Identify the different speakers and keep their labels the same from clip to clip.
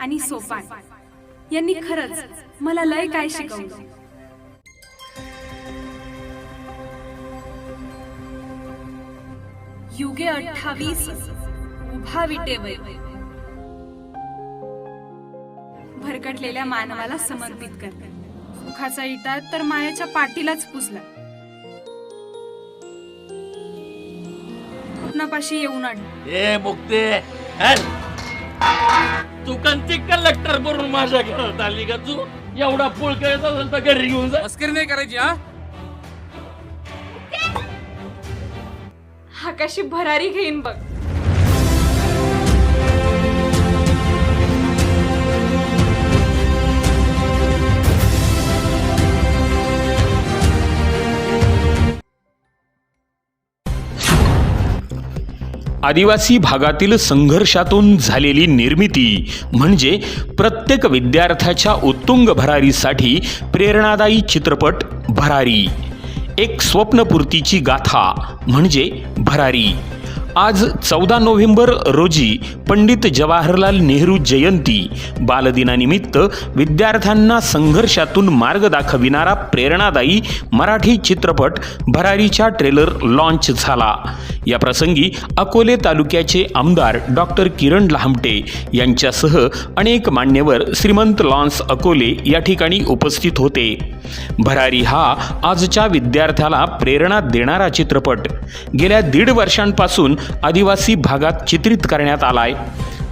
Speaker 1: आणि सोपान. यांनी खरंच मला लय काय शिकवलं. युगे अठ्ठावीस उभा विटेवर भरकटलेल्या मानवाला समर्पित करते. सुखाचा इटा तर मायाच्या पाठीलाच पुसला. स्वप्नापाशी येऊन आण.
Speaker 2: ए मुक्ते तू कंची कलेक्टर करून माझ्या घरात आली का तू? एवढा पूळ खेळत असेल तर घरी घेऊन जा.
Speaker 3: मस्करी नाही करायची हा?
Speaker 1: हा कशी भरारी घेईन बघ.
Speaker 4: आदिवासी भागातील संघर्षातून झालेली निर्मिती म्हणजे प्रत्येक विद्यार्थ्याच्या उत्तुंग भरारीसाठी प्रेरणादायी चित्रपट भरारी. एक स्वप्नपूर्तीची गाथा म्हणजे भरारी. आज चौदा नोव्हेंबर रोजी पंडित जवाहरलाल नेहरू जयंती. बालदिनानिमित्त विद्यार्थ्यांना संघर्षातून मार्ग दाखविणारा प्रेरणादायी मराठी चित्रपट भरारीच्या ट्रेलर लॉन्च झाला. या प्रसंगी अकोले तालुक्याचे आमदार डॉक्टर किरण लहामटे यांच्यासह अनेक मान्यवर श्रीमंत लॉन्स अकोले या ठिकाणी उपस्थित होते. भरारी हा आजच्या विद्यार्थ्याला प्रेरणा देणारा चित्रपट. गेल्या दीड वर्षांपासून आदिवासी भागात चित्रित करण्यात आलाय.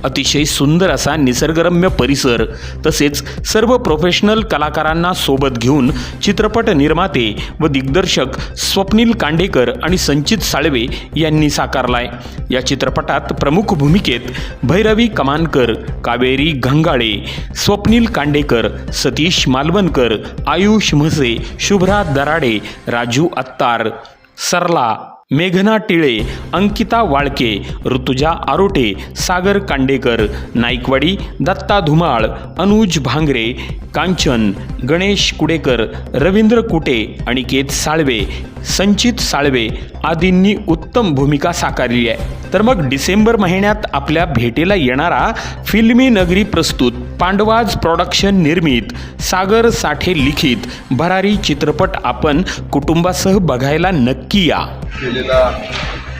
Speaker 4: अतिशय सुंदर असा निसर्गरम्य परिसर तसेच सर्व प्रोफेशनल कलाकारांना सोबत घेऊन चित्रपट निर्माते व दिग्दर्शक स्वप्नील कांडेकर आणि संचित साळवे यांनी साकारलाय. या चित्रपटात प्रमुख भूमिकेत भैरवी कमानकर कावेरी घंगाळे स्वप्नील कांडेकर सतीश मालवणकर आयुष म्हसे शुभ्रा दराडे राजू अत्तार सरला मेघना टिळे अंकिता वाळके ऋतुजा आरोटे सागर कांडेकर नाईकवाडी दत्ता धुमाळ अनुज भांगरे कांचन गणेश कुडेकर रवींद्र कुटे अनिकेत साळवे संचित साळवे आदींनी उत्तम भूमिका साकारली आहे. तर मग डिसेंबर महिन्यात आपल्या भेटीला येणारा फिल्मी नगरी प्रस्तुत पांडवाज प्रॉडक्शन निर्मित सागर साठे लिखित भरारी चित्रपट आपण कुटुंबासह बघायला नक्की या.
Speaker 5: केलेला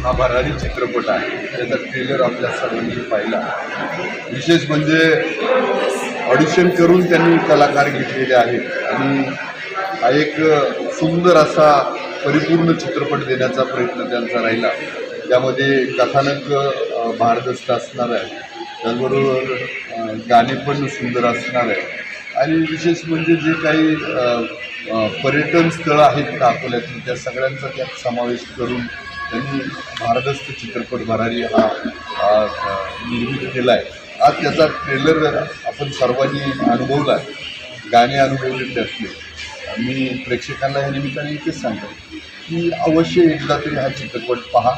Speaker 5: हा भरारी चित्रपट आहे. त्याचा ट्रेलर आपल्या सर्वांनी पाहिला. विशेष म्हणजे ऑडिशन करून त्यांनी कलाकार घेतलेले आहेत. आणि हा एक सुंदर असा परिपूर्ण चित्रपट देण्याचा प्रयत्न त्यांचा राहिला. त्यामध्ये कथानक भारदस्त असणार आहे. त्याचबरोबर गाणे पण सुंदर असणार आहे. आणि विशेष म्हणजे जे काही पर्यटन स्थळं आहेत का अकोल्यातली? त्या सगळ्यांचा त्यात समावेश करून त्यांनी भारदस्त चित्रपट भरारी हा निर्मित केला आहे आज त्याचा ट्रेलर आपण सर्वांनी अनुभवला आहे गाणे अनुभवले त्यातले मी प्रेक्षकांना या निमित्ताने इथेच सांगतो की अवश्य एकदा तरी हा चित्रपट पहा.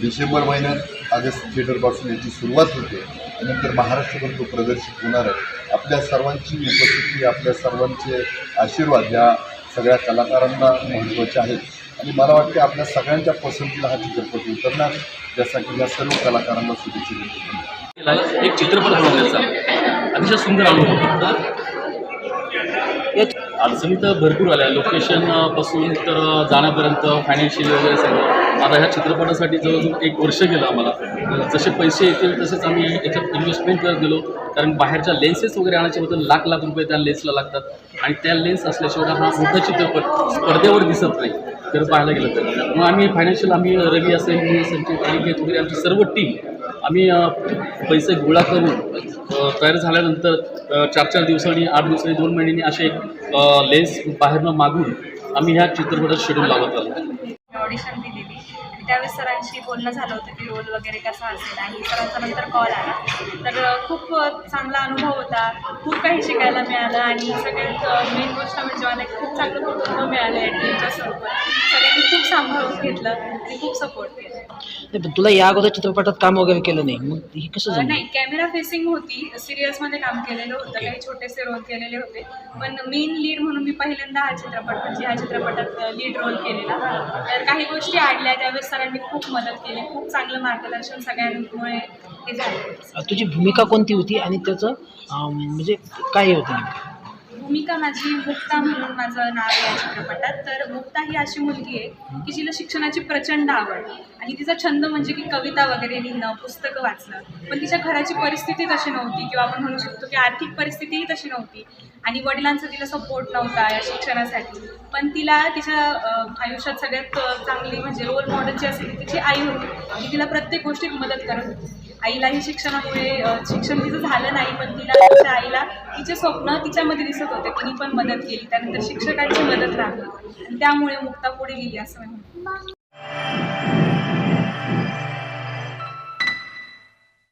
Speaker 5: डिसेंबर महिन्यात ऑगस्ट थिएटरपासून याची सुरुवात होते. नंतर महाराष्ट्रभर तो प्रदर्शित होणार आहे. आपल्या सर्वांची उपस्थिती आपल्या सर्वांचे आशीर्वाद या सगळ्या कलाकारांना महत्त्वाचे आहेत. आणि मला वाटते आपल्या सगळ्यांच्या पसंतीला हा चित्रपट उतरणार त्यासाठी या सर्व कलाकारांना शुभेच्छा देतो.
Speaker 2: एक चित्रपट बनवण्याचा अतिशय सुंदर अनुभव अडचणी तर भरपूर आल्या लोकेशनपासून तर जाण्यापर्यंत फायनान्शियल वगैरे सगळं. आता ह्या चित्रपटासाठी जवळजवळ एक वर्ष गेलं आम्हाला. जसे पैसे येतील तसेच आम्ही याच्यात इन्व्हेस्टमेंट करत गेलो. कारण बाहेरच्या लेन्सेस वगैरे आणायच्याबद्दल लाख लाख रुपये त्या लेन्सला लागतात. आणि त्या लेन्स असल्याशिवाय हा मोठा चित्रपट स्पर्धेवर दिसत नाही तर पाहायला गेलं तर. मग आम्ही फायनान्शियल आम्ही रवी असेल मी संचित अनिकेत वगैरे आमची सर्व टीम आम्ही पैसे गोळा करून तयार झाल्यानंतर चार चार दिवसांनी आठ दिवसांनी दोन महिन्यांनी असे लेन्स बाहेरनं मागून आम्ही ह्या चित्रपटात शेड्यूल लावत आलो.
Speaker 6: बोलणं झालं होतं की रोल वगैरे कसा असेल आणि सरांचा नंतर कॉल आला. तर खूप चांगला अनुभव होता. खूप काही शिकायला मिळालं आणि सगळ्यात मेन गोष्ट म्हणजे मला खूप चांगलं कुटुंब मिळालं आहे टीमच्या सांभाळून घेतलं. खूप सपोर्ट केलं.
Speaker 3: नाही पण तुला या अगोदर चित्रपटात काम वगैरे केलं नाही. मग हे कसं जमलं
Speaker 6: नाही कॅमेरा फेसिंग होती. सिरियल्समध्ये काम केलेलं होतं. काही छोटेसे रोल केलेले होते. पण मेन लीड म्हणून मी पहिल्यांदा हा चित्रपट म्हणजे ह्या चित्रपटात लीड रोल केलेला. तर काही गोष्टी आडल्या. त्यावेळेस सरांनी खूप मदत केली. खूप चांगलं मार्गदर्शन सगळ्यांमुळे हे झालं.
Speaker 3: तुझी भूमिका कोणती होती? आणि त्याचं म्हणजे काय होतं
Speaker 6: भूमिका माझी मुक्ता म्हणून माझं नाव आहे चित्रपटात. तर मुक्ता ही अशी मुलगी आहे की जिला शिक्षणाची प्रचंड आवड आणि तिचा छंद म्हणजे की कविता वगैरे लिहिणं पुस्तकं वाचणं. पण तिच्या घराची परिस्थिती तशी नव्हती किंवा आपण म्हणू शकतो की आर्थिक परिस्थितीही तशी नव्हती. आणि वडिलांचा तिला सपोर्ट नव्हता या शिक्षणासाठी. पण तिला तिच्या आयुष्यात सगळ्यात चांगली म्हणजे रोल मॉडेल जी असेल तिची आई होती. ती तिला प्रत्येक गोष्टीत मदत करत होती. आईलाही शिक्षणामुळे शिक्षण तिचं झालं नाही पण तिला तिच्या आईला तिचे स्वप्न तिच्यामध्ये दिसत होते. तिने पण मदत केली त्यानंतर शिक्षकांची मदत लागली आणि त्यामुळे मुक्ता पुढे गेली असं मी